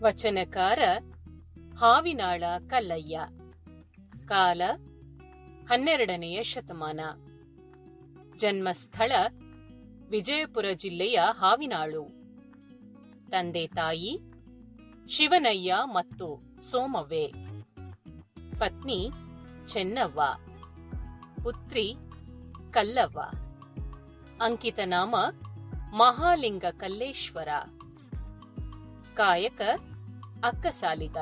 ವಚನಕಾರ ಹಾವಿನಾಳ ಕಲ್ಲಯ್ಯ. ಕಾಲ ಹನ್ನೆರಡನೆಯ ಶತಮಾನ. ಜನ್ಮಸ್ಥಳ ವಿಜಯಪುರ ಜಿಲ್ಲೆಯ ಹಾವಿನಾಳು. ತಂದೆ ತಾಯಿ ಶಿವನಯ್ಯ ಮತ್ತು ಸೋಮವೇ ಪತ್ನಿ ಚೆನ್ನವ್ವ. ಪುತ್ರಿ ಕಲ್ಲವ್ವ. ಅಂಕಿತ ನಾಮ ಮಹಾಲಿಂಗ ಕಲ್ಲೇಶ್ವರ ಕಾಯಕ ಅಕ್ಕಸಾಲಿಗ.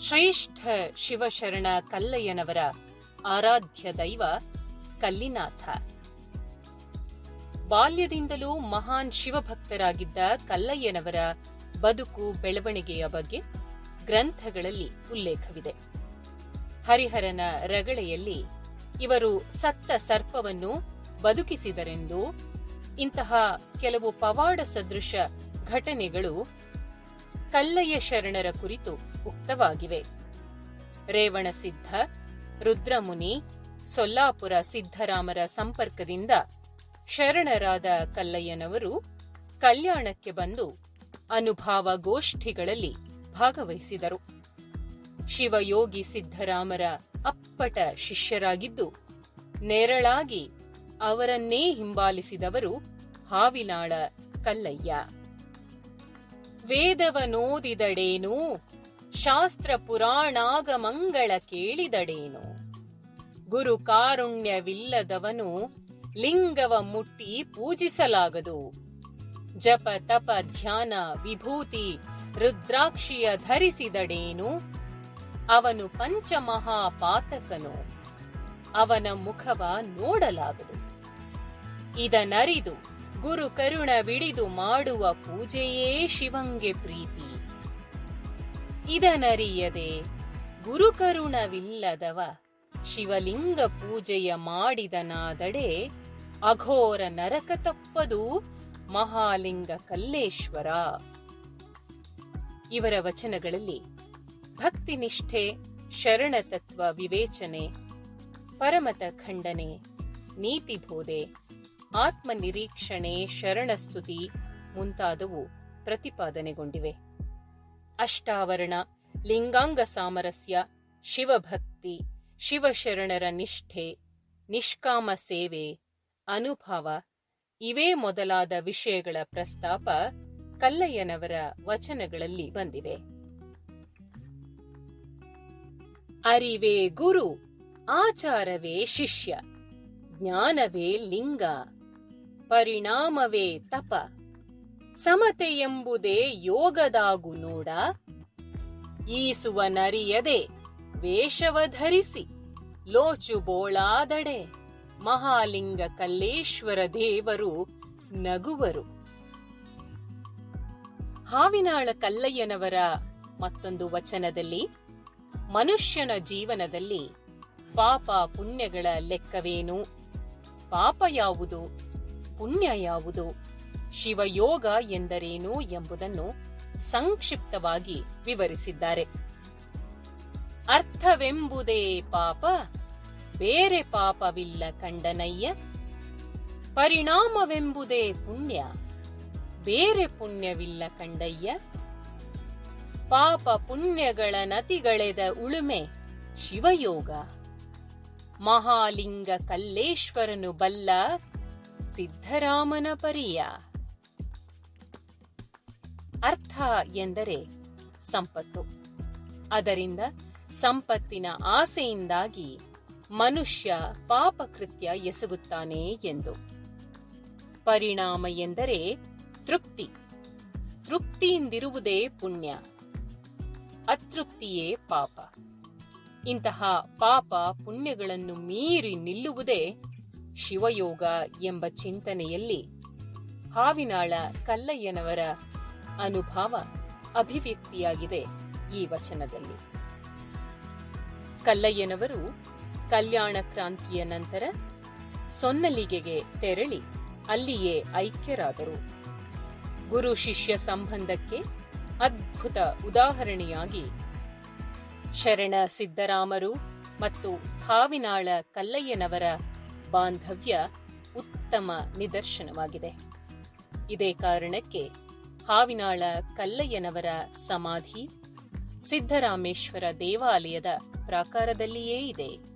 ಶ್ರೇಷ್ಠ ಶಿವಶರಣ ಕಲ್ಲಯ್ಯನವರ ಆರಾಧ್ಯ ದೈವ ಕಲ್ಲಿನಾಥ. ಬಾಲ್ಯದಿಂದಲೂ ಮಹಾನ್ ಶಿವಭಕ್ತರಾಗಿದ್ದ ಕಲ್ಲಯ್ಯನವರ ಬದುಕು ಬೆಳವಣಿಗೆಯ ಬಗ್ಗೆ ಗ್ರಂಥಗಳಲ್ಲಿ ಉಲ್ಲೇಖವಿದೆ. ಹರಿಹರನ ರಗಳೆಯಲ್ಲಿ ಇವರು ಸತ್ತ ಸರ್ಪವನ್ನು ಬದುಕಿಸಿದರೆಂದು ಇಂತಹ ಕೆಲವು ಪವಾಡ ಸದೃಶ ಘಟನೆಗಳು ಕಲ್ಲಯ್ಯ ಶರಣರ ಕುರಿತು ಉಕ್ತವಾಗಿವೆ. ರೇವಣಸಿದ್ಧ ರುದ್ರಮುನಿ, ಸೊಲ್ಲಾಪುರ ಸಿದ್ದರಾಮರ ಸಂಪರ್ಕದಿಂದ ಶರಣರಾದ ಕಲ್ಲಯ್ಯನವರು ಕಲ್ಯಾಣಕ್ಕೆ ಬಂದು ಅನುಭಾವ ಗೋಷ್ಠಿಗಳಲ್ಲಿ ಭಾಗವಹಿಸಿದರು. ಶಿವಯೋಗಿ ಸಿದ್ದರಾಮರ ಅಪ್ಪಟ ಶಿಷ್ಯರಾಗಿದ್ದು ನೇರಳಾಗಿ ಅವರನ್ನೇ ಹಿಂಬಾಲಿಸಿದವರು ಹಾವಿನಾಳ ಕಲ್ಲಯ್ಯ. ವೇದವನೋದಿದಡೇನು? ಶಾಸ್ತ್ರ ಪುರಾಣಾಗಮಂಗಳ ಕೇಳಿದಡೇನು? ಗುರು ಕಾರುಣ್ಯವಿಲ್ಲದವನು ಲಿಂಗವ ಮುಟ್ಟಿ ಪೂಜಿಸಲಾಗದು. ಜಪ ತಪ ಧ್ಯಾನ ವಿಭೂತಿ ರುದ್ರಾಕ್ಷಿಯ ಧರಿಸಿದಡೇನು? ಅವನು ಪಂಚಮಹಾಪಾತಕನು. ಅವನ ಮುಖವ ನೋಡಲಾಗದು. ಇದನರಿದು ಗುರು ಕರುಣ ಬಿಡಿದು ಮಾಡುವ ಪೂಜೆಯೇ ಶಿವಂಗೆ ಪ್ರೀತಿ. ಇದನರಿಯದೆ ಗುರುಕರುಣವಿಲ್ಲದವ ಶಿವಲಿಂಗ ಪೂಜೆಯ ಮಾಡಿದನಾದಡೆ ಅಘೋರ ನರಕ ತಪ್ಪದು ಮಹಾಲಿಂಗ ಕಲ್ಲೇಶ್ವರ. ಇವರ ವಚನಗಳಲ್ಲಿ ಭಕ್ತಿನಿಷ್ಠೆ ಶರಣತತ್ವ ವಿವೇಚನೆ, ಪರಮತ ಖಂಡನೆ ನೀತಿಬೋಧೆ ಆತ್ಮನಿರೀಕ್ಷಣೆ ಶರಣಸ್ತುತಿ ಮುಂತಾದವು ಪ್ರತಿಪಾದನೆಗೊಂಡಿವೆ. ಅಷ್ಟಾವರಣ, ಲಿಂಗಾಂಗ ಸಾಮರಸ್ಯ, ಶಿವಭಕ್ತಿ, ಶಿವಶರಣರ ನಿಷ್ಠೆ, ನಿಷ್ಕಾಮ ಸೇವೆ, ಅನುಭವ ಇವೇ ಮೊದಲಾದ ವಿಷಯಗಳ ಪ್ರಸ್ತಾಪ ಕಲ್ಲಯ್ಯನವರ ವಚನಗಳಲ್ಲಿ ಬಂದಿವೆ. ಅರಿವೇ ಗುರು, ಆಚಾರವೇ ಶಿಷ್ಯ, ಜ್ಞಾನವೇ ಲಿಂಗ. ಪರಿಣಾಮವೇ ತಪ. ಸಮತೆ ಎಂಬುದೇ ಯೋಗದಾಗು ನೋಡ. ಈಸುವ ನರಿಯದೆ ವೇಷವ ಧರಿಸಿ, ಲೋಚು ಬೋಳಾದಡೆ, ಮಹಾಲಿಂಗ ಕಲ್ಲೇಶ್ವರ ದೇವರು ನಗುವರು. ಹಾವಿನಾಳ ಕಲ್ಲಯ್ಯನವರ ಮತ್ತೊಂದು ವಚನದಲ್ಲಿ, ಮನುಷ್ಯನ ಜೀವನದಲ್ಲಿ ಪಾಪ ಪುಣ್ಯಗಳ ಲೆಕ್ಕವೇನು? ಪಾಪ ಯಾವುದು? ಪುಣ್ಯ ಯಾವುದು ಶಿವಯೋಗ ಎಂದರೇನು ಎಂಬುದನ್ನು ಸಂಕ್ಷಿಪ್ತವಾಗಿ ವಿವರಿಸಿದ್ದಾರೆ. ಅರ್ಥವೆಂಬುದೇ ಪಾಪ, ಬೇರೆ ಪಾಪವಿಲ್ಲ ಕಂಡನಯ್ಯ. ಪರಿಣಾಮವೆಂಬುದೇ ಪುಣ್ಯ, ಬೇರೆ ಪುಣ್ಯವಿಲ್ಲ ಕಂಡಯ್ಯ. ಪಾಪ ಪುಣ್ಯಗಳ ನತಿಗಳೆದ ಉಳುಮೆ ಶಿವಯೋಗ. ಮಹಾಲಿಂಗ ಕಲ್ಲೇಶ್ವರನು ಬಲ್ಲ ಸಿದ್ಧರಾಮನ ಪರಿಯ. ಅರ್ಥ ಎಂದರೆ ಸಂಪತ್ತು. ಅದರಿಂದ ಸಂಪತ್ತಿನ ಆಸೆಯಿಂದಾಗಿ ಮನುಷ್ಯ ಪಾಪಕೃತ್ಯ ಎಸಗುತ್ತಾನೆ ಎಂದು. ಪರಿಣಾಮ ಎಂದರೆ ತೃಪ್ತಿ. ತೃಪ್ತಿಯಿಂದಿರುವುದೇ ಪುಣ್ಯ. ಅತೃಪ್ತಿಯೇ ಪಾಪ. ಇಂತಹ ಪಾಪ ಪುಣ್ಯಗಳನ್ನು ಮೀರಿ ನಿಲ್ಲುವುದೇ ಶಿವಯೋಗ ಎಂಬ ಚಿಂತನೆಯಲ್ಲಿ ಹಾವಿನಾಳ ಕಲ್ಲಯ್ಯನವರ ಅನುಭವ ಅಭಿವ್ಯಕ್ತಿಯಾಗಿದೆ ಈ ವಚನದಲ್ಲಿ. ಕಲ್ಲಯ್ಯನವರು ಕಲ್ಯಾಣ ಕ್ರಾಂತಿಯ ನಂತರ ಸೊನ್ನಲಿಗೆಗೆ ತೆರಳಿ ಅಲ್ಲಿಯೇ ಐಕ್ಯರಾದರು. ಗುರು ಶಿಷ್ಯ ಸಂಬಂಧಕ್ಕೆ ಅದ್ಭುತ ಉದಾಹರಣೆಯಾಗಿ ಶರಣ ಸಿದ್ದರಾಮರು ಮತ್ತು ಹಾವಿನಾಳ ಕಲ್ಲಯ್ಯನವರ ಬಾಂಧವ್ಯ ಉತ್ತಮ ನಿದರ್ಶನವಾಗಿದೆ. ಇದೇ ಕಾರಣಕ್ಕೆ ಹಾವಿನಾಳ ಕಲ್ಲಯ್ಯನವರ ಸಮಾಧಿ ಸಿದ್ದರಾಮೇಶ್ವರ ದೇವಾಲಯದ ಪ್ರಾಕಾರದಲ್ಲಿಯೇ ಇದೆ.